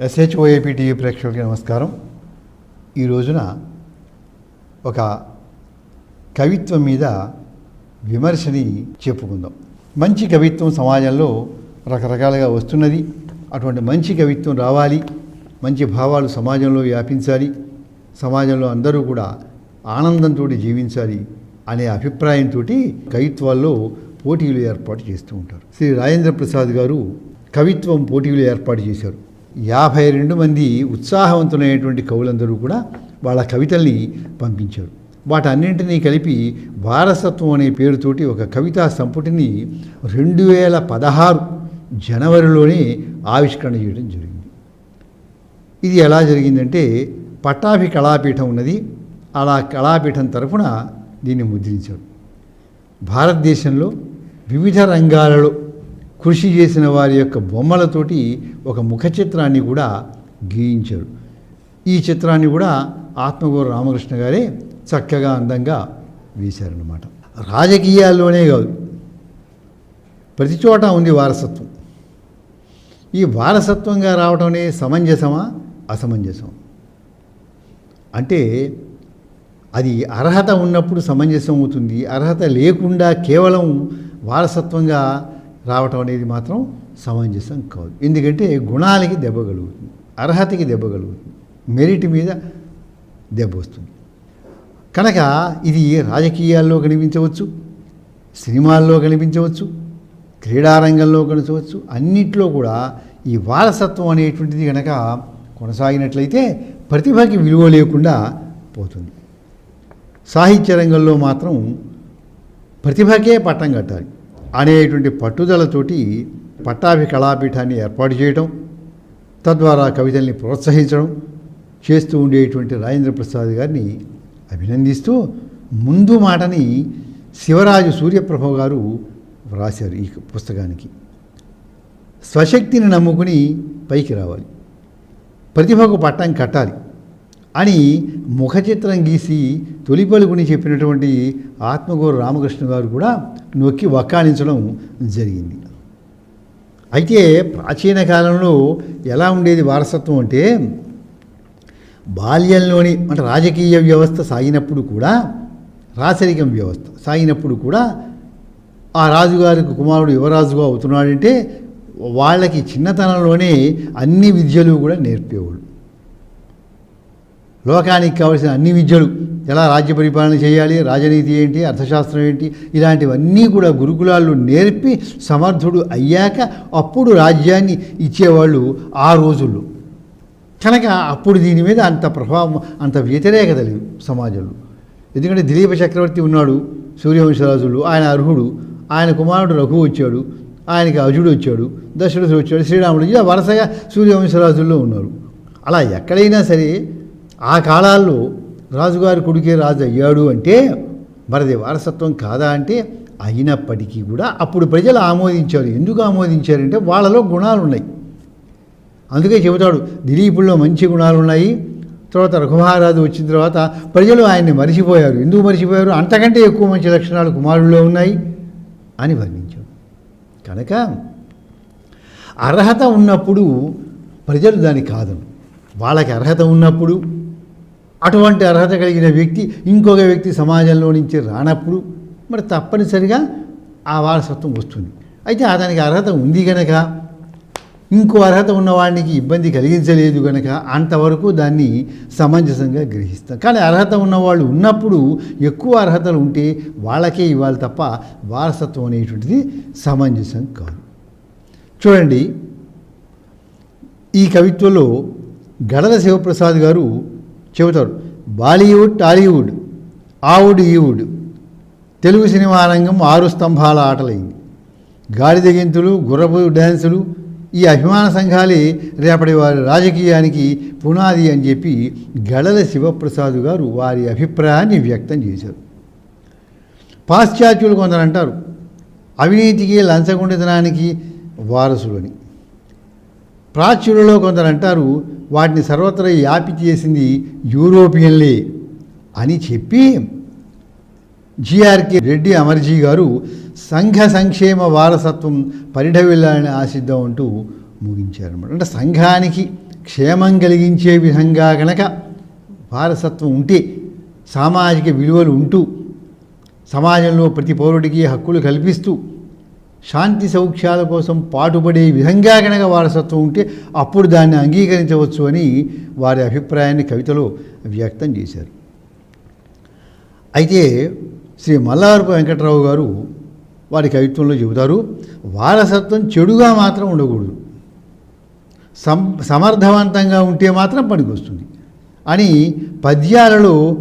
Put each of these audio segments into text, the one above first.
ఎస్హెచ్ఓఏపీ TV ప్రేక్షకులకి నమస్కారం. ఈ రోజున ఒక కవిత్వం మీద విమర్శని చెప్పుకుందాం. మంచి కవిత్వం సమాజంలో రకరకాలుగా వస్తున్నది. అటువంటి మంచి కవిత్వం రావాలి. మంచి భావాలు సమాజంలో వ్యాపించాలి. సమాజంలో అందరూ కూడా ఆనందంతో జీవించాలి అనే అభిప్రాయంతో కవిత్వాల్లో పోటీలు ఏర్పాటు చేస్తూ ఉంటారు. శ్రీ రాజేంద్ర ప్రసాద్ గారు కవిత్వం పోటీలు ఏర్పాటు చేశారు. యాభై రెండు మంది ఉత్సాహవంతులైనటువంటి కవులందరూ కూడా వాళ్ళ కవితల్ని పంపించారు. వాటన్నింటినీ కలిపి వారసత్వం అనే పేరుతోటి ఒక కవితా సంపుటిని రెండు వేల పదహారు జనవరిలోనే ఆవిష్కరణ చేయడం జరిగింది. ఇది ఎలా జరిగిందంటే పట్టాభి కళాపీఠం ఉన్నది. అలా కళాపీఠం తరఫున దీన్ని ముద్రించారు. భారతదేశంలో వివిధ రంగాలలో కృషి చేసిన వారి యొక్క బొమ్మలతోటి ఒక ముఖ చిత్రాన్ని కూడా గీయించారు. ఈ చిత్రాన్ని కూడా ఆత్మగూరు రామకృష్ణ గారే చక్కగా అందంగా వేశారనమాట రాజకీయాల్లోనే కాదు ప్రతి చోట ఉంది వారసత్వం. ఈ వారసత్వంగా రావటమే సమంజసమా అసమంజసం? అంటే అది అర్హత ఉన్నప్పుడు సమంజసం అవుతుంది అర్హత లేకుండా కేవలం వారసత్వంగా రావటం అనేది మాత్రం సమంజసం కాదు. ఎందుకంటే గుణాలకి దెబ్బ కలుగుతుంది అర్హతకి దెబ్బ కలుగుతుంది మెరిట్ మీద దెబ్బ వస్తుంది. కనుక ఇది రాజకీయాల్లో కనిపించవచ్చు సినిమాల్లో కనిపించవచ్చు క్రీడారంగంలో కనిపించవచ్చు అన్నిట్లో కూడా ఈ వారసత్వం అనేటువంటిది కనుక కొనసాగినట్లయితే ప్రతిభకి విలువ లేకుండా పోతుంది. సాహిత్య రంగంలో మాత్రం ప్రతిభకే పట్టం కట్టాలి. అనేటువంటి పట్టుదలతోటి పట్టాభి కళాపీఠాన్ని ఏర్పాటు చేయటం తద్వారా కవితల్ని ప్రోత్సహించడం చేస్తూ ఉండేటువంటి రాజేంద్ర ప్రసాద్ గారిని అభినందిస్తూ ముందు మాటని శివరాజు సూర్యప్రభ గారు వ్రాశారు ఈ పుస్తకానికి. స్వశక్తిని నమ్ముకుని పైకి రావాలి. ప్రతిభకు పట్టం కట్టాలి. అని ముఖచిత్రం గీసి తొలి పలుకుని చెప్పినటువంటి ఆత్మగూరు రామకృష్ణ గారు కూడా నొక్కి వక్కాణించడం జరిగింది. అయితే ప్రాచీన కాలంలో ఎలా ఉండేది వారసత్వం అంటే బాల్యంలోని అంటే రాజకీయ వ్యవస్థ సాగినప్పుడు కూడా రాచరికం వ్యవస్థ సాగినప్పుడు కూడా ఆ రాజుగారికి కుమారుడు యువరాజుగా అవుతున్నాడంటే వాళ్ళకి చిన్నతనంలోనే అన్ని విద్యలు కూడా నేర్పేవాళ్ళు లోకానికి కావలసిన అన్ని విద్యలు ఎలా రాజ్య పరిపాలన చేయాలి రాజనీతి ఏంటి అర్థశాస్త్రం ఏంటి ఇలాంటివన్నీ కూడా గురుకులాల్లో నేర్పి సమర్థుడు అయ్యాక అప్పుడు రాజ్యాన్ని ఇచ్చేవాళ్ళు ఆ రోజుల్లో. కనుక అప్పుడు దీని మీద అంత ప్రభావం అంత వ్యతిరేకత లేదు సమాజంలో. ఎందుకంటే దిలీప చక్రవర్తి ఉన్నాడు సూర్యవంశరాజులు ఆయన అర్హుడు ఆయన కుమారుడు రఘు వచ్చాడు ఆయనకి అజుడు వచ్చాడు దశరథుడు వచ్చాడు శ్రీరాముడు ఇలా వరుసగా సూర్యవంశరాజుల్లో ఉన్నారు. అలా ఎక్కడైనా సరే ఆ కాలాల్లో రాజుగారి కొడుకే రాజు అయ్యాడు అంటే మరిది వారసత్వం కాదా అంటే అయినప్పటికీ కూడా అప్పుడు ప్రజలు ఆమోదించారు. ఎందుకు ఆమోదించారంటే వాళ్ళలో గుణాలు ఉన్నాయి అందుకే చెబుతాడు దిలీపుల్లో మంచి గుణాలు ఉన్నాయి తర్వాత రఘుమహారాజు వచ్చిన తర్వాత ప్రజలు ఆయన్ని మరిచిపోయారు. ఎందుకు మరిచిపోయారు? అంతకంటే ఎక్కువ మంచి లక్షణాలు కుమారుల్లో ఉన్నాయి అని వర్ణించాడు. కనుక అర్హత ఉన్నప్పుడు ప్రజలు దాని కాదను వాళ్ళకి అర్హత ఉన్నప్పుడు అటువంటి అర్హత కలిగిన వ్యక్తి ఇంకొక వ్యక్తి సమాజంలో నుంచి రానప్పుడు మరి తప్పనిసరిగా ఆ వారసత్వం వస్తుంది. అయితే అతనికి అర్హత ఉంది కనుక ఇంకో అర్హత ఉన్నవాడికి ఇబ్బంది కలిగించలేదు కనుక అంతవరకు దాన్ని సమంజసంగా గ్రహిస్తాం. కానీ అర్హత ఉన్నవాళ్ళు ఉన్నప్పుడు ఎక్కువ అర్హతలు ఉంటే వాళ్ళకే ఇవ్వాలి తప్ప వారసత్వం అనేటువంటిది సమంజసం కాదు. చూడండి ఈ కవిత్వంలో గడల శివప్రసాద్ గారు చెబుతారు బాలీవుడ్ టాలీవుడ్ ఆవుడ్ ఈవుడ్. తెలుగు సినిమా రంగం ఆరు స్తంభాల ఆటలైంది. గాడిదగింతులు గుర్రపు డ్యాన్సులు ఈ అభిమాన సంఘాలే రేపటి వారి రాజకీయానికి పునాది అని చెప్పి గళల శివప్రసాద్ గారు వారి అభిప్రాయాన్ని వ్యక్తం చేశారు. పాశ్చాత్యులు కొందరు అంటారు అవినీతికి లంచగుండితనానికి వారసులని. ప్రాచ్యులలో కొందరు అంటారు వాటిని సర్వత్రా యాపి చేసింది యూరోపియన్లే అని చెప్పి జిఆర్కే రెడ్డి అమర్జీ గారు సంఘ సంక్షేమ వారసత్వం పరిఢవిల్లాలని ఆశిద్దాం అంటూ ముగించారనమాట అంటే సంఘానికి క్షేమం కలిగించే విధంగా గనక వారసత్వం ఉంటే సామాజిక విలువలు ఉంటూ సమాజంలో ప్రతి పౌరుడికి హక్కులు కల్పిస్తూ శాంతి సౌఖ్యాల కోసం పాటుపడే విధంగా కనుక వారసత్వం ఉంటే అప్పుడు దాన్ని అంగీకరించవచ్చు అని వారి అభిప్రాయాన్ని కవితలో వ్యక్తం చేశారు. అయితే శ్రీ మల్లారపు వెంకటరావు గారు వారి కవిత్వంలో చెబుతారు వారసత్వం చెడుగా మాత్రం ఉండకూడదు. సం సమర్థవంతంగా ఉంటే మాత్రం పనికొస్తుంది అని పద్యాలలో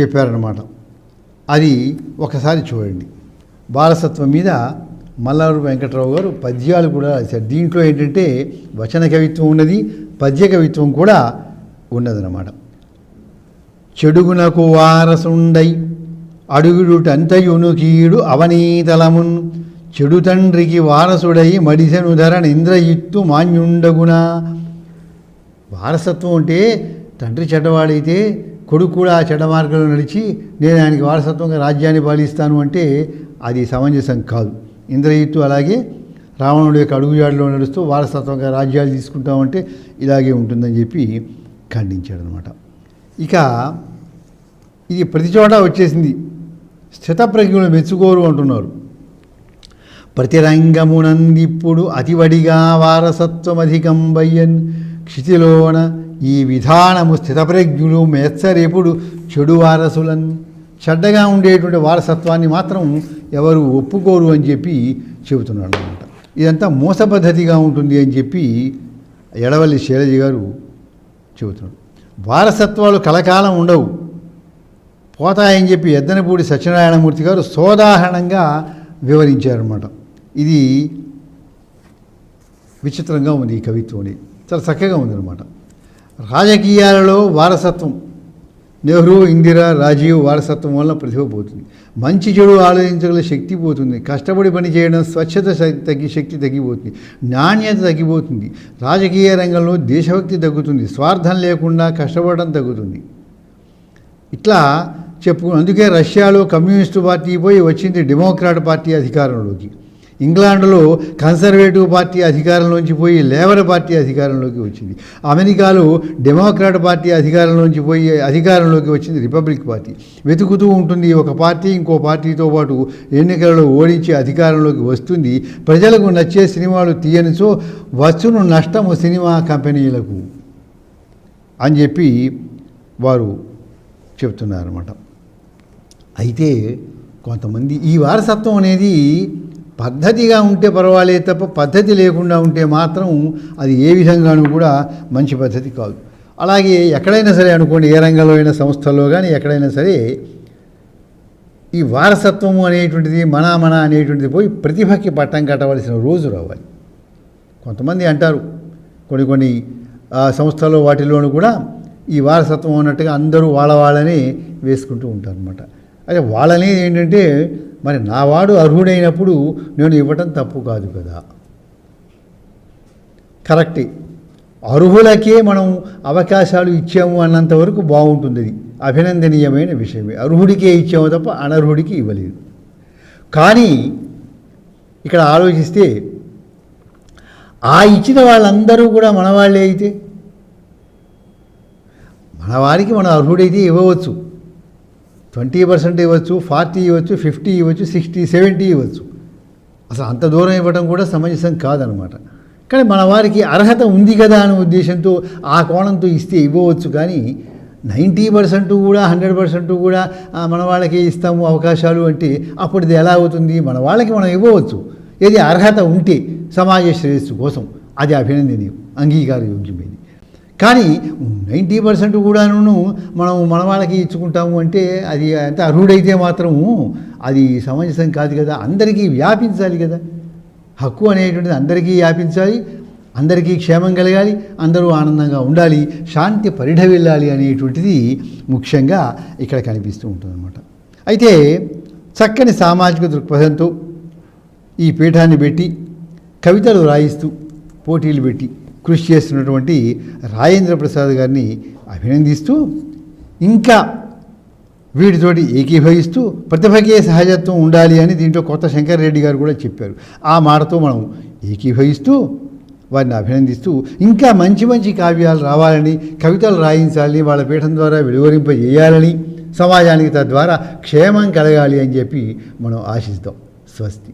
చెప్పారన్నమాట. అది ఒకసారి చూడండి. వారసత్వం మీద మల్లారు వెంకట్రావు గారు పద్యాలు కూడా రాశారు. దీంట్లో ఏంటంటే వచన కవిత్వం ఉన్నది పద్య కవిత్వం కూడా ఉన్నదన్నమాట. చెడుగునకు వారసుండై అడుగుడుటంతయును కీడు అవనీతలమున్ చెడు తండ్రికి వారసుడై మడిసెను ధరణ ఇంద్రయిత్తు మాన్యుండగునా. వారసత్వం అంటే తండ్రి చెడ్డవాడైతే కొడుకు కూడా ఆ చెడ్డ మార్గంలో నడిచి నేను ఆయనకి వారసత్వంగా రాజ్యాన్ని పాలిస్తాను అంటే అది సమంజసం కాదు. ఇంద్రజిత్తు అలాగే రావణుడి యొక్క అడుగుజాడులో నడుస్తూ వారసత్వంగా రాజ్యాలు తీసుకుంటామంటే ఇలాగే ఉంటుందని చెప్పి ఖండించాడు అనమాట ఇక ఇది ప్రతి చోట వచ్చేసింది. స్థితప్రజ్ఞులు మెచ్చుకోరు అంటున్నారు. ప్రతిరంగమునందిప్పుడు అతివడిగా వారసత్వమధికం బయ్యన్ క్షితిలోన ఈ విధానము స్థితప్రజ్ఞులు మెచ్చరేపుడు చెడు వారసులన్ చెడ్డగా ఉండేటువంటి వారసత్వాన్ని మాత్రం ఎవరు ఒప్పుకోరు అని చెప్పి చెబుతున్నాడు అనమాట ఇదంతా మోస పద్ధతిగా ఉంటుంది అని చెప్పి ఎడవల్లి శైలజ గారు చెబుతున్నాడు. వారసత్వాలు కలకాలం ఉండవు. పోతాయని చెప్పి ఎద్దనపూడి సత్యనారాయణమూర్తి గారు సోదాహరణంగా వివరించారన్నమాట. ఇది విచిత్రంగా ఉంది ఈ కవిత్వం అనేది. చాలా చక్కగా ఉందన్నమాట. రాజకీయాలలో వారసత్వం నెహ్రూ ఇందిరా రాజీవ్ వారసత్వం వల్ల ప్రతిభ పోతుంది. మంచి చెడు ఆలోచించగల శక్తి పోతుంది. కష్టపడి పని చేయడం స్వచ్ఛత తగ్గి శక్తి తగ్గిపోతుంది. నాణ్యత తగ్గిపోతుంది. రాజకీయ రంగంలో దేశభక్తి తగ్గుతుంది. స్వార్థం లేకుండా కష్టపడడం తగ్గుతుంది. ఇట్లా చెప్పు అందుకే రష్యాలో కమ్యూనిస్టు పార్టీ పోయి వచ్చింది డెమోక్రాట్ పార్టీ అధికారంలోకి. ఇంగ్లాండ్లో కన్సర్వేటివ్ పార్టీ అధికారంలోంచి పోయి లేబర్ పార్టీ అధికారంలోకి వచ్చింది. అమెరికాలో డెమోక్రాట్ పార్టీ అధికారంలోంచి పోయి అధికారంలోకి వచ్చింది రిపబ్లిక్ పార్టీ. వెతుకుతూ ఉంటుంది ఒక పార్టీ ఇంకో పార్టీతో పాటు ఎన్నికలలో ఓడించి అధికారంలోకి వస్తుంది. ప్రజలకు నచ్చే సినిమాలు తీయనిచో వచ్చును నష్టము సినిమా కంపెనీలకు అని చెప్పి వారు చెప్తున్నారన్నమాట. అయితే కొంతమంది ఈ వారసత్వం అనేది పద్ధతిగా ఉంటే పర్వాలేదు తప్ప పద్ధతి లేకుండా ఉంటే మాత్రం అది ఏ విధంగానూ కూడా మంచి పద్ధతి కాదు. అలాగే ఎక్కడైనా సరే అనుకోండి ఏ రంగంలో అయినా సంస్థల్లో కానీ ఎక్కడైనా సరే ఈ వారసత్వము అనేటువంటిది మన మన అనేటువంటిది పోయి ప్రతిభకి పట్టం కట్టవలసిన రోజు రావాలి. కొంతమంది అంటారు కొన్ని కొన్ని సంస్థలు సంస్థల్లో వాటిలోనూ కూడా ఈ వారసత్వం అన్నట్టుగా అందరూ వాళ్ళ వాళ్ళనే వేసుకుంటూ ఉంటారనమాట అయితే వాళ్ళనేది ఏంటంటే మరి నా వాడు అర్హుడైనప్పుడు నేను ఇవ్వటం తప్పు కాదు కదా. కరెక్టే. అర్హులకే మనం అవకాశాలు ఇచ్చాము అన్నంత వరకు బాగుంటుంది అది. అభినందనీయమైన విషయమే. అర్హుడికే ఇచ్చాము తప్ప అనర్హుడికి ఇవ్వలేదు. కానీ ఇక్కడ ఆలోచిస్తే ఆ ఇచ్చిన వాళ్ళందరూ కూడా మనవాళ్ళే అయితే. మనవారికి మనం అర్హుడైతే ఇవ్వవచ్చు. ట్వంటీ పర్సెంట్ ఇవ్వచ్చు ఫార్టీ ఇవ్వచ్చు ఫిఫ్టీ ఇవ్వచ్చు సిక్స్టీ సెవెంటీ ఇవ్వచ్చు. అసలు అంత దూరం ఇవ్వడం కూడా సమంజసం కాదనమాట. కానీ మన వారికి అర్హత ఉంది కదా అనే ఉద్దేశంతో ఆ కోణంతో ఇస్తే ఇవ్వవచ్చు. కానీ నైంటీ పర్సెంట్ కూడా హండ్రెడ్ పర్సెంట్ కూడా మన వాళ్ళకి ఇస్తాము అవకాశాలు అంటే అప్పుడు ఇది ఎలా అవుతుంది? మన వాళ్ళకి మనం ఇవ్వవచ్చు. ఏది అర్హత ఉంటే సమాజ శ్రేయస్సు కోసం. అది అభినందనీయం అంగీకార యోగ్యమైనది. కానీ నైంటీ పర్సెంట్ కూడాను మనం మన వాళ్ళకి ఇచ్చుకుంటాము అంటే అది అంత అర్హుడైతే మాత్రము అది సమంజసం కాదు కదా. అందరికీ వ్యాపించాలి కదా. హక్కు అనేటువంటిది అందరికీ వ్యాపించాలి అందరికీ క్షేమం కలగాలి అందరూ ఆనందంగా ఉండాలి శాంతి పరిఢవిల్లాలి అనేటువంటిది ముఖ్యంగా ఇక్కడ కనిపిస్తూ ఉంటుందన్నమాట. అయితే చక్కని సామాజిక దృక్పథంతో ఈ పీఠాన్ని పెట్టి కవితలు రాయిస్తూ పోటీలు పెట్టి కృషి చేస్తున్నటువంటి రాజేంద్ర ప్రసాద్ గారిని అభినందిస్తూ ఇంకా వీటితోటి ఏకీభవిస్తూ ప్రతిభకే సహజత్వం ఉండాలి అని దీంట్లో కొత్త శంకర్ రెడ్డి గారు కూడా చెప్పారు. ఆ మాటతో మనం ఏకీభవిస్తూ వారిని అభినందిస్తూ ఇంకా మంచి మంచి కావ్యాలు రావాలని కవితలు రాయించాలని వాళ్ళ పీఠం ద్వారా వెలువరింపజేయాలని సమాజానికి తద్వారా క్షేమం కలగాలి అని చెప్పి మనం ఆశిస్తాం. స్వస్తి.